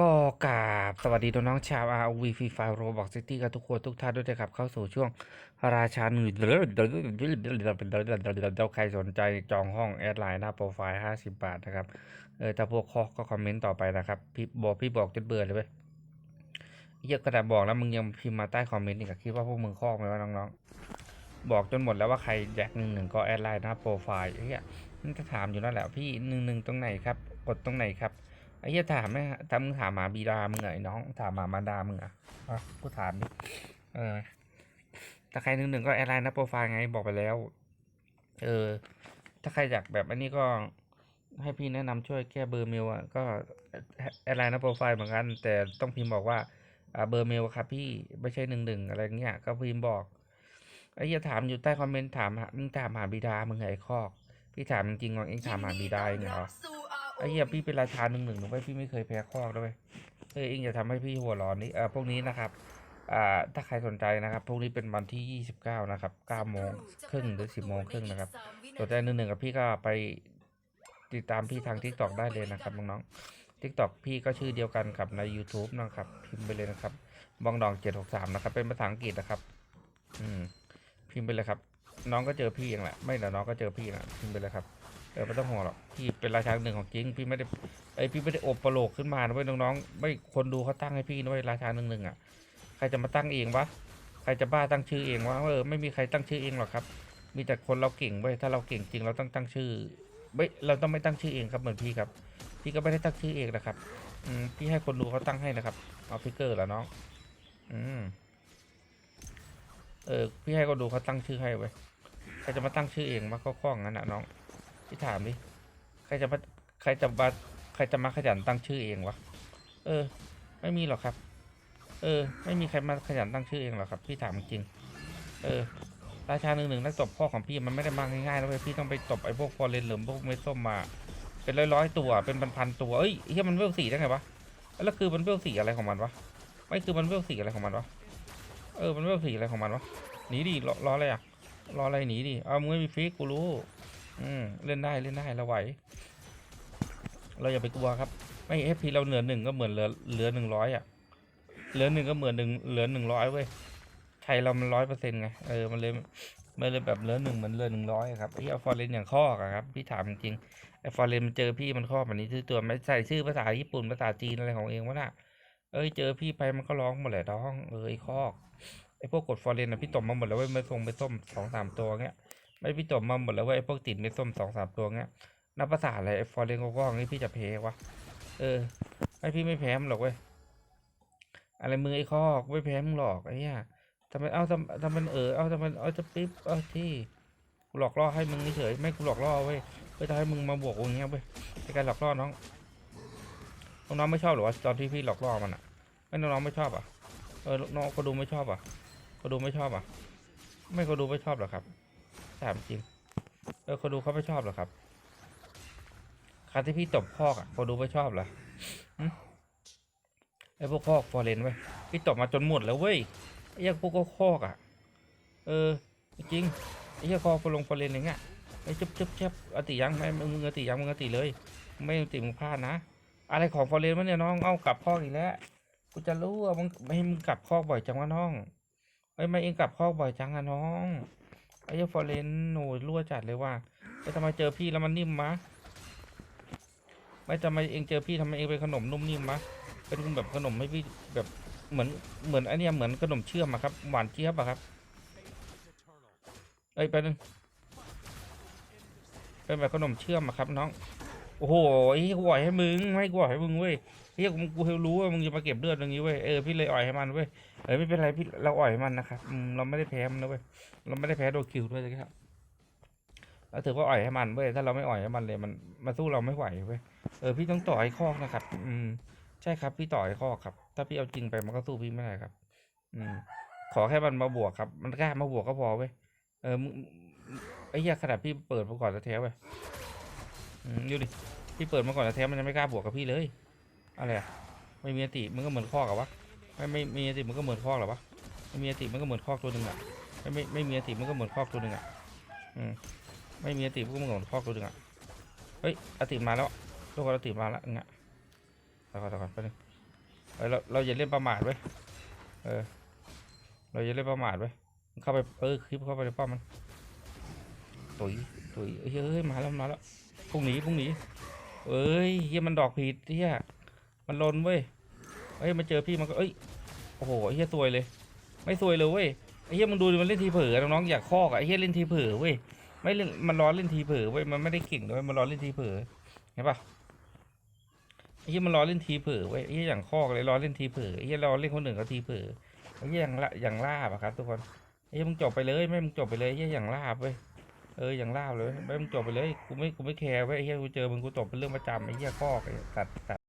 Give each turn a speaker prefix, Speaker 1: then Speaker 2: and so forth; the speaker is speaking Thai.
Speaker 1: ก็กราบสวัสดีน้องๆชาว RV Free Fire Roblox City กับทุกคนทุกท่านด้วยนะครับ เข้าสู่ช่วงราชาหนึ่งใครสนใจจองห้องแอดไลน์หน้าโปรไฟล์ 50 บาทนะครับ เออถ้าพวกคอก็คอมเมนต์ต่อไปนะครับ พี่บอกพี่บอกจนเบื่อเลยเว้ยเยอะกระดาษบอกแล้วมึงยังพิมพ์มาใต้คอมเมนต์อีกคิดว่าพวกมึงคอกไหมวะน้องๆ บอกจนหมดแล้วว่าใครแจกหนึ่งหนึ่งก็แอดไลน์หน้าโปรไฟล์เหี้ยมันจะถามอยู่นั่นแหละพี่หนึ่งหนึ่งตรงไหนครับ กดตรงไหนครับ อ้เหี้ยถามไหมถามมึงถามหมาบีดามึงเหรอไอ้น้อง ถามหมามาดามึงเหรอ่อะกูถามดิเออ ถ้าใครหนึ่งหนึ่งก็แอดไลน์นะโปรไฟล์ไงบอกไปแล้ว เออ ถ้าใครอยากแบบอันนี้ก็ให้พี่แนะนำช่วยแก้เบอร์เมลอะก็แอดไลน์นะโปรไฟล์เหมือนกัน แต่ต้องพิมพ์บอกว่าอ่าเบอร์เมลครับพี่ไม่ใช่หนึ่งหนึ่งอะไรเงี้ยก็พิมพ์บอกไอ้เหี้ยถามอยู่ใต้คอมเมนต์ถามมึงถามหาบิดามึงไงไอ้คอก พี่ถามจริงๆว่าเองถามหาบิดาเหรอ ไอ้เหี้ยพี่เป็นราชาหนึ่งหนึ่งหนูไว้พี่ไม่เคยแพ้คอกด้วยเฮ้ยเองอย่าทำให้พี่หัวร้อนนี่เออพวกนี้นะครับอ่าถ้าใครสนใจนะครับ พวกนี้เป็นวันที่ยี่สิบเก้านะครับเก้าโมงครึ่งหรือสิบโมงครึ่งนะครับสนใจหนึ่งหนึ่งกับพี่ก็ไปติดตามพี่ทางทิกตอกได้เลยนะครับน้องๆทิกตอกพี่ก็ชื่อเดียวกันกับใน YouTube นะครับพิมพ์ไปเลยนะครับบองดองเจ็ดหกสามนะครับ เป็นภาษาอังกฤษนะครับ อืมพิมพ์ไปเลยครับ น้องก็เจอพี่เองแหละ ไม่แต่น้องก็เจอพี่นะพิมพ์ไปเลยครับ เออไม่ต้องห่วงหรอกพี่เป็นราชาหนึ่งของจริงพี่ไม่ได้ไอพี่ไม่ได้โอบประโลกขึ้นมานะเว้ยน้องๆไม่คนดูเขาตั้งให้พี่นะเว้ยราชาหนึ่งหนึ่งอะใครจะมาตั้งเองวะใครจะบ้าตั้งชื่อเองวะเออไม่มีใครตั้งชื่อเองหรอกครับ มีแต่คนเราเก่งเว้ยถ้าเราเก่งจริงเราต้องตั้งชื่อไม่เราต้องไม่ตั้งชื่อเองครับเหมือนพี่ครับ พี่ก็ไม่ได้ตั้งชื่อเองนะครับอืมพี่ให้คนดูเขาตั้งให้นะครับเอาฟิกเกอร์แล้วน้องอืมเออพี่ให้คนดูเขาตั้งชื่อให้เว้ยใครจะมาตั้งชื่อเองวะก็คล้องงั้นนะน้อง พี่ถามดิ ใครจะมาใครจะมาใครจะมาขยันตั้งชื่อเองวะ เออ ไม่มีหรอกครับ เออ ไม่มีใครมาขยันตั้งชื่อเองหรอกครับ พี่ถามจริง เออ ราชาหนึ่งหนึ่งนักตบพ่อของพี่มันไม่ได้มาง่ายๆนะเว้ยพี่ต้องไปตบไอ้พวกฟอร์เรนหรือพวกเมส้มมา เป็นร้อยๆตัวเป็นพันๆตัว เอ้ยเฮียมันเวลสี่ได้ไงวะ แล้วคือมันเวลสี่อะไรของมันวะ ไม่คือมันเวลสี่อะไรของมันวะ เออ มันเวลสี่อะไรของมันวะ หนีดิรอรออะไรอะ รออะไรหนีดิ เอามึงไม่มีฟิกกูรู้ อืมเล่นได้เล่นได้เราไหว เราอย่าไปกลัวครับ ไม่เอฟพีเราเหลือหนึ่งก็เหมือนเหลือเหลือหนึ่งร้อยอะ เหลือหนึ่งก็เหมือนหนึ่งเหลือหนึ่งร้อยเว้ยไทยเรามันร้อยเปอร์เซ็นต์ไงเออมันเลยมันเลยแบบเหลือหนึ่งเหมือนเหลือหนึ่งร้อยครับพี่เอาฟอร์เรนอย่างข้อะครับพี่ถามจริงไอฟอร์เรนมันเจอพี่มันข้อแบบนี้ชื่อตัวไม่ใส่ชื่อภาษาญี่ปุ่นภาษาจีนอะไรของเองวะน่ะเอ้ยเจอพี่ไปมันก็ร้องหมดแหละท้องเออไอ้คอกไอพวกกดฟอร์เรนอะพี่ตบมาหมดแล้วเว้ยม่ทรงไม่ส้มสองสามตัวเงี้ย ไม่พี่ตบมาหมดแล้วเว้ยไอ้พวกติดเม็ดส้มสองสามตัวเงี้ยนับภาษาอะไรไอ้ฟอร์เรนก็ว่างนี่พี่จะแพ้วะเออไอพี่ไม่แพ้มันหรอกเว้ยอะไรมือไอ้คอกไม่แพ้มึงหรอกไอ้เหี้ยทำไมเอ้าทำทำมันเออเอ้าทำมันเอาจะปิ๊บเอาที่กูหลอกล่อให้มึงเฉยไม่กูหลอกล่อเว้ยเพื่อทำให้มึงมาบวกอย่างเงี้ยเว้ยเป็นการหลอกล่อน้องน้องไม่ชอบหรอวะตอนที่พี่หลอกล่อมันอะไม่น้องไม่ชอบอะเออน้องก็ดูไม่ชอบอะก็ดูไม่ชอบอะ ไม่ก็ดูไม่ชอบหรอครับ ถามจริง เออคนดูเขาไม่ชอบเหรอครับครั้ที่พี่ตบคอกอะคนดูไม่ชอบเหรอไอ้พวกคอกฟอร์เรนเว้พี่ตบมาจนหมดแล้วเว้ยไอ้ยังพวกก็คอกอะ เออ จริงไอ้เหี้ยังคอกฟอร์ลงฟอร์เรนอย่างเงี้ยไอ้จุ๊บจุ๊บจุ๊บอติยังไม่มึงอติยังมึงอติเลย ไม่อติมึงพลาดนะ อะไรของฟอร์เรนวะเนี่ยน้องเอากลับคอกอีกแล้วกูจะรู้ว่ามึงไม่ให้มึงกลับคอกบ่อยจังวะน้องเอ้ยไม่เองกลับคอกบ่อยจังอะน้อง ไอ้เหี้ยฟอร์เรนโหนรั่วจัดเลยว่าแล้วทำไมเจอพี่แล้วมันนิ่มมะไม่ทำไมเองเจอพี่ทำไมเองเป็นขนมนุ่มนิ่มมะเป็นแบบขนมให้พี่แบบเหมือนเหมือนไอเนี้ยเหมือนขนมเชื่อมอะครับหวานเจี๊ยบอะครับเอ้ยไปบนึงเป็นแบบขนมเชื่อมอะครับน้องโอ้โหไอ้เหี้ยกูอ่อยให้มึงไม่กูอ่อยให้มึงเว้ย เฮียกูกูรู้ว่ามึงจะมาเก็บเลือดอย่างนี้เว้ยเออพี่เลยอ่อยให้มันเว้ยเออไม่เป็นไรพี่เราอ่อยให้มันนะครับเราไม่ได้แพ้มันนะเว้ยเราไม่ได้แพ้โดนคิวด้วยนะครับเราถือว่าอ่อยให้มันเว้ยถ้าเราไม่อ่อยให้มันเลยมันมาสู้เราไม่ไหวเว้ยเออพี่ต้องต่อไอ้คอกนะครับ อืม ใช่ครับ พี่ต่อไอ้คอกครับ ถ้าพี่เอาจริงไปมันก็สู้พี่ไม่ได้ครับ อืม ขอแค่มันมาบวกครับ มันกล้ามาบวกก็พอเว้ยเออมึงไอ้เหี้ยขนาดพี่เปิดมาก่อนแท้เว้ยอืมดูดิพี่เปิดมาก่อนแท้มันยังไม่กล้าบวกกับพี่เลย อะไรอะไม่มีอติมันก็เหมือนคอกอะวะไม่ไม่มีอติมันก็เหมือนคอกเหรอวะไม่มีอติมันก็เหมือนคอกตัวหนึ่งอะไม่ไม่ไม่มีอติมันก็เหมือนคอกตัวหนึ่งอะอืมไม่มีอติมันก็เหมือนคอกตัวหนึ่งอะเฮ้ยอติมาแล้วตัวกอติมาแล้วเงี้ยตะก่อนตะก่อนไปบนึงเออเราเราอย่าเล่นประมาทเว้เออเราอย่าเล่นประมาทเว้เข้าไปเออคลิปเข้าไปในป้อมมันตุยตุยเอ้ยเฮ้ยมาแล้วมาแล้วพุ่งนี้พรุ่งนี้เอ้ยเฮียมันดอกผิดเฮีย มันลนเว้ยเฮ้ยมาเจอพี่มันก็เอ้ยโอ้โหเฮียซวยเลย ไม่ซวยเลยเว้ยไอ้เฮียมึงดูดิมันเล่นทีเผลอน้องๆอยากคอกอะไอ้เฮียเล่นทีเผลอเว้ยไม่เล่นมันร้อนเล่นทีเผลอเว้ยมันไม่ได้เก่งด้วยมันร้อนเล่นทีเผลอเห็นปะไอ้เฮียมันร้อนเล่นทีเผลอเว้ยไอ้เฮียอย่างคอกเลยร้อนเล่นทีเผลอไอ้เฮียร้อนเล่นคนอื่นก็ทีเผลอไอ้เฮียอย่างละอย่างลาบอะครับทุกคนไอ้เฮียมึงจบไปเลยไม่มึงจบไปเลยไอ้เฮียอย่างลาบเว้ยเอออย่างลาบเลยไม่มึงจบไปเลยกูไม่กูไม่แคร์เว้ยไอ้เฮียกูเจอมึงกูจบเป็นเรื่องประจำไอ้เฮียคอกไอ้ตัดตัด